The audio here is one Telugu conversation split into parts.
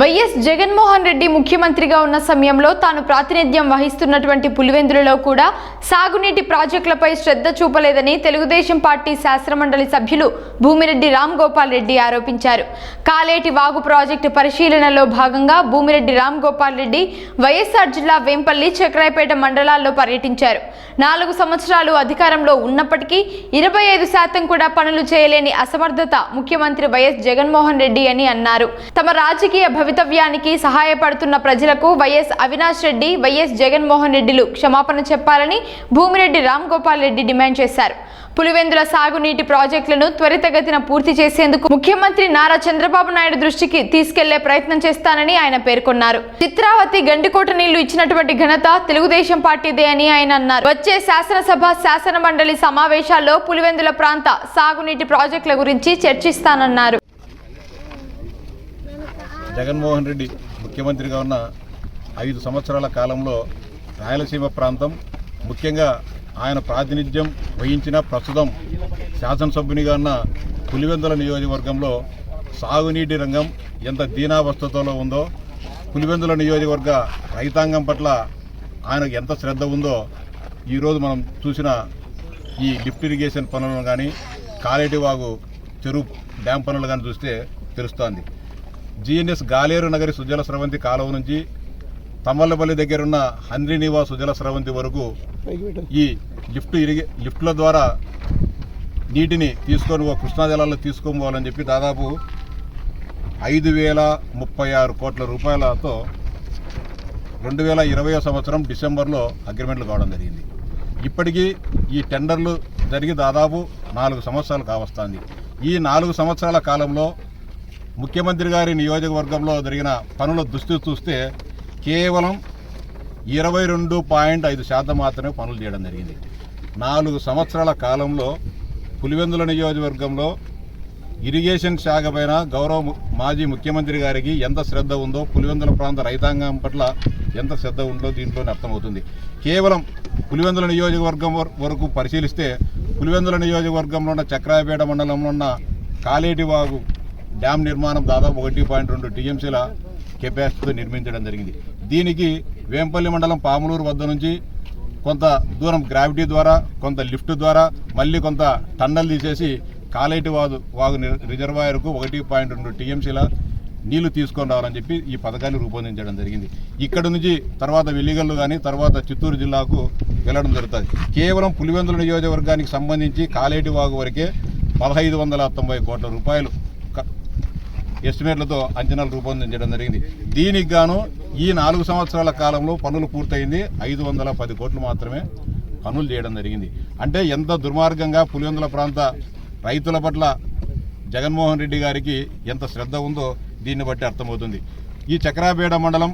వైఎస్ జగన్మోహన్ రెడ్డి ముఖ్యమంత్రిగా ఉన్న సమయంలో తాను ప్రాతినిధ్యం వహిస్తున్నటువంటి పులివెందులలో కూడా సాగునీటి ప్రాజెక్టులపై శ్రద్ధ చూపలేదని తెలుగుదేశం పార్టీ శాసనమండలి సభ్యులు భూమిరెడ్డి రామ్ గోపాల్ రెడ్డి ఆరోపించారు. కాలేటి వాగు ప్రాజెక్టు పరిశీలనలో భాగంగా భూమిరెడ్డి రామ్ గోపాల్ రెడ్డి వైఎస్ఆర్ జిల్లా వేంపల్లి చక్రాయపేట మండలాల్లో పర్యటించారు. నాలుగు సంవత్సరాలు అధికారంలో ఉన్నప్పటికీ ఇరవై ఐదు శాతం కూడా పనులు చేయలేని అసమర్థత ముఖ్యమంత్రి వైఎస్ జగన్మోహన్ రెడ్డి అని అన్నారు. తమ రాజకీయ భవితవ్యానికి సహాయపడుతున్న ప్రజలకు వైఎస్ అవినాష్ రెడ్డి వైఎస్ జగన్మోహన్ రెడ్డిలు క్షమాపణ చెప్పాలని భూమిరెడ్డి రామ్ గోపాల్ రెడ్డి డిమాండ్ చేశారు. పులివెందుల సాగునీటి ప్రాజెక్టులను త్వరితగతిన పూర్తి చేసేందుకు ముఖ్యమంత్రి నారా చంద్రబాబు నాయుడు దృష్టికి తీసుకెళ్ళే ప్రయత్నం చేస్తానని ఆయన పేర్కొన్నారు. చిత్రావతి గండికోట నీళ్ళు ఇచ్చినటువంటి ఘనత తెలుగుదేశం పార్టీదే అని ఆయన అన్నారు. వచ్చే శాసనసభ శాసన మండలి సమావేశాల్లో పులివెందుల ప్రాంత సాగునీటి ప్రాజెక్టుల గురించి చర్చిస్తానన్నారు. జగన్మోహన్ రెడ్డి ముఖ్యమంత్రిగా ఉన్న ఐదు సంవత్సరాల కాలంలో రాయలసీమ ప్రాంతం ముఖ్యంగా ఆయన ప్రాతినిధ్యం వహించిన ప్రస్తుతం శాసనసభ్యునిగా ఉన్న పులివెందుల నియోజకవర్గంలో సాగునీటి రంగం ఎంత దీనావస్థతలో ఉందో పులివెందుల నియోజకవర్గ రైతాంగం పట్ల ఆయనకు ఎంత శ్రద్ధ ఉందో ఈరోజు మనం చూసిన ఈ లిఫ్ట్ ఇరిగేషన్ పనులను కానీ కాలేటివాగు చెరువు డ్యాం పనులు కానీ చూస్తే తెలుస్తోంది. జిఎన్ఎస్ గాలేరు నగరి సుజల స్రవంతి కాలువ నుంచి తమ్మల్లపల్లి దగ్గరున్న హంద్రి నివాస్ సుజల స్రవంతి వరకు ఈ లిఫ్ట్ ఇరిగే లిఫ్ట్ల ద్వారా నీటిని తీసుకొని ఓ కృష్ణా జలాల్లో తీసుకొని పోవాలని చెప్పి దాదాపు ఐదు వేల ముప్పై ఆరు కోట్ల రూపాయలతో రెండు వేల ఇరవై సంవత్సరం డిసెంబర్లో అగ్రిమెంట్లు కావడం జరిగింది. ఇప్పటికీ ఈ టెండర్లు జరిగి దాదాపు నాలుగు సంవత్సరాలు కావస్తుంది. ఈ నాలుగు సంవత్సరాల కాలంలో ముఖ్యమంత్రి గారి నియోజకవర్గంలో జరిగిన పనుల దృష్టి చూస్తే కేవలం ఇరవై రెండు పాయింట్ ఐదు శాతం మాత్రమే పనులు చేయడం జరిగింది. నాలుగు సంవత్సరాల కాలంలో పులివెందుల నియోజకవర్గంలో ఇరిగేషన్ శాఖ పైన గౌరవ మాజీ ముఖ్యమంత్రి గారికి ఎంత శ్రద్ధ ఉందో పులివెందుల ప్రాంత రైతాంగం పట్ల ఎంత శ్రద్ధ ఉందో దీంట్లోనే అర్థమవుతుంది. కేవలం పులివెందుల నియోజకవర్గం వరకు పరిశీలిస్తే పులివెందుల నియోజకవర్గంలో ఉన్న చక్రాయపేట మండలంలో ఉన్న కాలేటివాగు డ్యామ్ నిర్మాణం దాదాపు ఒకటి పాయింట్ రెండు టీఎంసీల కెపాసిటీతో నిర్మించడం జరిగింది. దీనికి వేంపల్లి మండలం పాములూరు వద్ద నుంచి కొంత దూరం గ్రావిటీ ద్వారా కొంత లిఫ్ట్ ద్వారా మళ్ళీ కొంత టన్నల్ తీసేసి కాలేటి వాగు వాగు రిజర్వాయర్కు ఒకటి పాయింట్ రెండు టీఎంసీల నీళ్ళు తీసుకొని రావాలని చెప్పి ఈ పథకాన్ని రూపొందించడం జరిగింది. ఇక్కడ నుంచి తర్వాత వెల్లిగల్లు కానీ తర్వాత చిత్తూరు జిల్లాకు వెళ్ళడం జరుగుతుంది. కేవలం పులివెందుల నియోజకవర్గానికి సంబంధించి కాలేటి వాగు వరకే పదహైదు వందల తొంభై కోట్ల రూపాయలు ఎస్టిమేట్లతో అంచనాలు రూపొందించడం జరిగింది. దీనికి గాను ఈ నాలుగు సంవత్సరాల కాలంలో పనులు పూర్తయింది. ఐదు వందల పది కోట్లు మాత్రమే పనులు చేయడం జరిగింది. అంటే ఎంత దుర్మార్గంగా పులివెందుల ప్రాంత రైతుల పట్ల జగన్మోహన్ రెడ్డి గారికి ఎంత శ్రద్ధ ఉందో దీన్ని బట్టి అర్థమవుతుంది. ఈ చక్రాపేట మండలం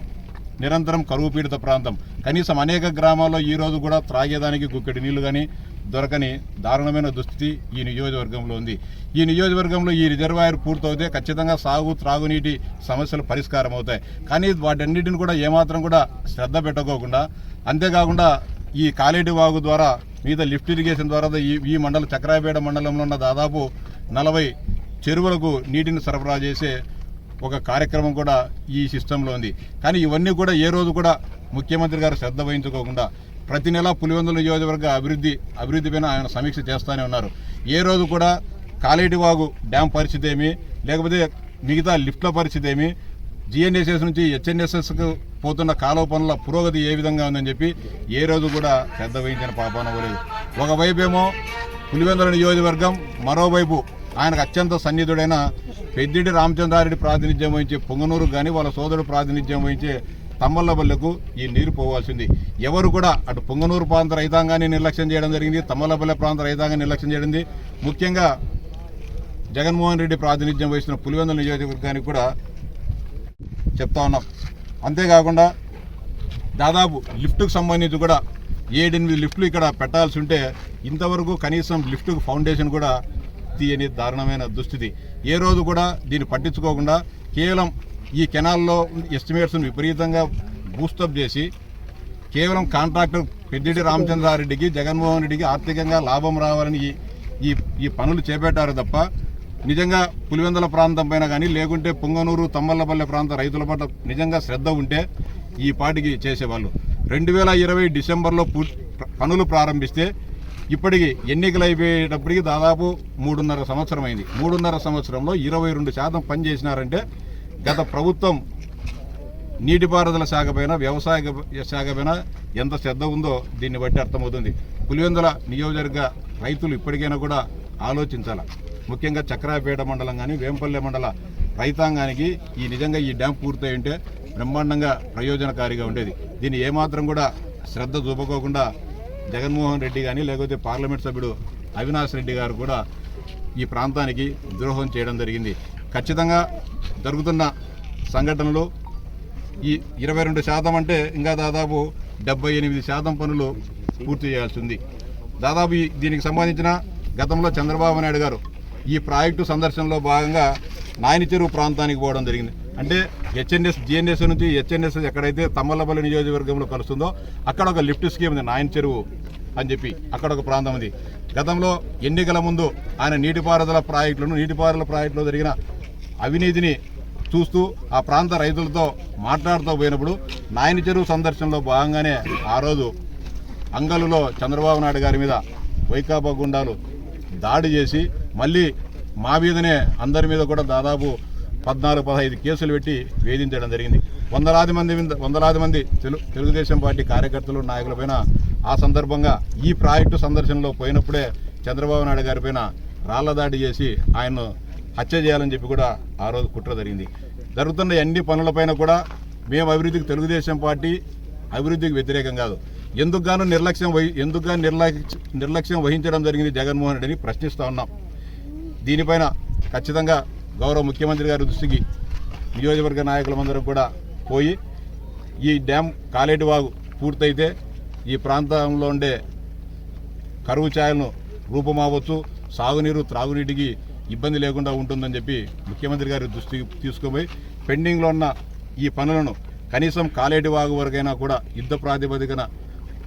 నిరంతరం కరువు పీడిత ప్రాంతం. కనీసం అనేక గ్రామాల్లో ఈ రోజు కూడా త్రాగేదానికి గుక్కెడి నీళ్ళు కానీ దొరకని దారుణమైన దుస్థితి ఈ నియోజకవర్గంలో ఉంది. ఈ నియోజకవర్గంలో ఈ రిజర్వాయర్ పూర్తవుతే ఖచ్చితంగా సాగు త్రాగునీటి సమస్యలు పరిష్కారం అవుతాయి కానీ వాటన్నిటిని కూడా ఏమాత్రం కూడా శ్రద్ధ పెట్టకోకుండా అంతేకాకుండా ఈ కాలేటి వాగు ద్వారా మీద లిఫ్ట్ ఇరిగేషన్ ద్వారా ఈ ఈ మండల చక్రాయపేట మండలంలో ఉన్న దాదాపు నలభై చెరువులకు నీటిని సరఫరా చేసే ఒక కార్యక్రమం కూడా ఈ సిస్టంలో ఉంది. కానీ ఇవన్నీ కూడా ఏ రోజు కూడా ముఖ్యమంత్రి గారు శ్రద్ధ వహించుకోకుండా ప్రతి నెల పులివెందుల నియోజకవర్గ అభివృద్ధి అభివృద్ధి పైన ఆయన సమీక్ష చేస్తూనే ఉన్నారు. ఏ రోజు కూడా కాలేటివాగు డ్యామ్ పరిస్థితి ఏమి లేకపోతే మిగతా లిఫ్ట్ల పరిస్థితి ఏమి జిఎన్ఎస్ఎస్ నుంచి హెచ్ఎన్ఎస్ఎస్కు పోతున్న కాలువ పనుల పురోగతి ఏ విధంగా ఉందని చెప్పి ఏ రోజు కూడా శ్రద్ధ వహించిన పాపాన పోలేదు. ఒకవైపు ఏమో పులివెందుల నియోజకవర్గం మరోవైపు ఆయనకు అత్యంత సన్నిధుడైన పెద్దిడి రామచంద్రారెడ్డి ప్రాతినిధ్యం వహించే పొంగనూరు కానీ వాళ్ళ సోదరుడు ప్రాతినిధ్యం వహించే తమ్మల్లపల్లెకు ఈ నీరు పోవాల్సింది. ఎవరు కూడా అటు పొంగనూరు ప్రాంత రైతాంగాన్ని నిర్లక్ష్యం చేయడం జరిగింది. తమ్మలబల్లె ప్రాంత రైతాంగాన్ని నిర్లక్ష్యం చేయడం ముఖ్యంగా జగన్మోహన్ రెడ్డి ప్రాతినిధ్యం వహిస్తున్న పులివెందుల నియోజకవర్గానికి కూడా చెప్తా ఉన్నాం. అంతేకాకుండా దాదాపు లిఫ్ట్కు సంబంధించి కూడా ఏడెనిమిది లిఫ్ట్లు ఇక్కడ పెట్టాల్సి ఉంటే ఇంతవరకు కనీసం లిఫ్ట్కు ఫౌండేషన్ కూడా తీయని దారుణమైన దుస్థితి. ఏ రోజు కూడా దీన్ని పట్టించుకోకుండా కేవలం ఈ కెనాల్లో ఎస్టిమేట్స్ను విపరీతంగా బూస్టప్ చేసి కేవలం కాంట్రాక్టర్ పెద్దిటి రామచంద్రారెడ్డికి జగన్మోహన్ రెడ్డికి ఆర్థికంగా లాభం రావాలని ఈ ఈ పనులు చేపట్టారు తప్ప నిజంగా పులివెందుల ప్రాంతం పైన కానీ లేకుంటే పొంగనూరు తమ్మల్లపల్లె ప్రాంత రైతుల పట్ల నిజంగా శ్రద్ధ ఉంటే ఈ పాటికి చేసేవాళ్ళు. రెండు వేల ఇరవై డిసెంబర్లో పనులు ప్రారంభిస్తే ఇప్పటికి ఎన్నికలు అయిపోయేటప్పటికి దాదాపు మూడున్నర సంవత్సరం అయింది మూడున్నర సంవత్సరంలో ఇరవై రెండు శాతం పని చేసినారంటే గత ప్రభుత్వం నీటిపారుదల శాఖ పైన వ్యవసాయ శాఖ పైన ఎంత శ్రద్ధ ఉందో దీన్ని బట్టి అర్థమవుతుంది. పులివెందుల నియోజకవర్గ రైతులు ఇప్పటికైనా కూడా ఆలోచించాలి. ముఖ్యంగా చక్రాపేట మండలం కానీ వేంపల్లె మండల రైతాంగానికి ఈ నిజంగా ఈ డ్యామ్ పూర్తయి ఉంటే బ్రహ్మాండంగా ప్రయోజనకారిగా ఉండేది. దీన్ని ఏమాత్రం కూడా శ్రద్ధ చూపకోకుండా జగన్మోహన్ రెడ్డి కానీ లేకపోతే పార్లమెంట్ సభ్యుడు అవినాష్ రెడ్డి గారు కూడా ఈ ప్రాంతానికి ద్రోహం చేయడం జరిగింది. ఖచ్చితంగా జరుగుతున్న సంఘటనలు ఈ ఇరవై రెండు శాతం అంటే ఇంకా దాదాపు డెబ్బై ఎనిమిది శాతం పనులు పూర్తి చేయాల్సి ఉంది. దాదాపు దీనికి సంబంధించిన గతంలో చంద్రబాబు నాయుడు గారు ఈ ప్రాజెక్టు సందర్శనలో భాగంగా నాయని చెరువు ప్రాంతానికి పోవడం జరిగింది. అంటే హెచ్ఎన్ఎస్ జిఎన్ఎస్ నుంచి హెచ్ఎన్ఎస్ ఎక్కడైతే తమ్మలపల్లి నియోజకవర్గంలో కలుస్తుందో అక్కడ ఒక లిఫ్ట్ స్కీమ్ ఉంది నాయని చెరువు అని చెప్పి అక్కడ ఒక ప్రాంతం ఉంది. గతంలో ఎన్నికల ముందు ఆయన నీటిపారుదల ప్రాజెక్టులను నీటిపారుదల ప్రాజెక్టులో జరిగిన అవినీతిని చూస్తూ ఆ ప్రాంత రైతులతో మాట్లాడుతూ పోయినప్పుడు నాయని చెరువు సందర్శనలో భాగంగానే ఆ రోజు అంగలులో చంద్రబాబు నాయుడు గారి మీద వైకాపా గుండాలు దాడి చేసి మళ్ళీ మా మీదనే అందరి మీద కూడా దాదాపు పద్నాలుగు పదహైదు కేసులు పెట్టి వేధించడం జరిగింది. వందలాది మంది మీద వందలాది మంది తెలు తెలుగుదేశం పార్టీ కార్యకర్తలు నాయకులపైన ఆ సందర్భంగా ఈ ప్రాజెక్టు సందర్శనలో పోయినప్పుడే చంద్రబాబు నాయుడు గారి పైన రాళ్ళ దాడి చేసి ఆయన్ను హత్య చేయాలని చెప్పి కూడా ఆ రోజు కుట్ర జరిగింది. జరుగుతున్న అన్ని పనులపైన కూడా మేము అభివృద్ధికి తెలుగుదేశం పార్టీ అభివృద్ధికి వ్యతిరేకం కాదు. ఎందుకు గాను నిర్లక్ష్యం వహి ఎందుకు గాను నిర్లక్ష్య నిర్లక్ష్యం వహించడం జరిగింది జగన్మోహన్ రెడ్డిని ప్రశ్నిస్తూ ఉన్నాం. దీనిపైన ఖచ్చితంగా గౌరవ ముఖ్యమంత్రి గారి దృష్టికి నియోజకవర్గ నాయకులందరం కూడా పోయి ఈ డ్యామ్ కాలేటి వాగు పూర్తయితే ఈ ప్రాంతంలో ఉండే కరువు ఛాయలను రూపమావచ్చు సాగునీరు త్రాగునీటికి ఇబ్బంది లేకుండా ఉంటుందని చెప్పి ముఖ్యమంత్రి గారి దృష్టికి తీసుకుపోయి పెండింగ్లో ఉన్న ఈ పనులను కనీసం కాలేటి వాగు వరకైనా కూడా యుద్ధ ప్రాతిపదికన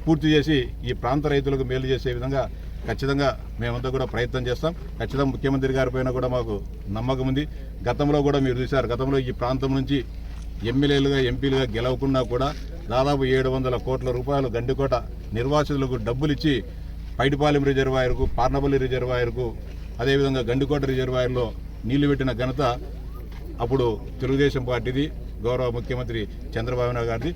పూర్తి చేసి ఈ ప్రాంత రైతులకు మేలు చేసే విధంగా ఖచ్చితంగా మేమంతా కూడా ప్రయత్నం చేస్తాం. ఖచ్చితంగా ముఖ్యమంత్రి గారి పైన కూడా మాకు నమ్మకం ఉంది. గతంలో కూడా మీరు చూశారు గతంలో ఈ ప్రాంతం నుంచి ఎమ్మెల్యేలుగా ఎంపీలుగా గెలవకున్నా కూడా దాదాపు ఏడు వందల కోట్ల రూపాయలు గండికోట నిర్వాసితులకు డబ్బులు ఇచ్చి పైడిపాలెం రిజర్వాయర్కు పార్నపల్లి రిజర్వాయర్కు అదేవిధంగా గండికోట రిజర్వాయర్లో నీళ్ళు పెట్టిన ఘనత అప్పుడు తెలుగుదేశం పార్టీది గౌరవ ముఖ్యమంత్రి చంద్రబాబు నాయుడు గారిది.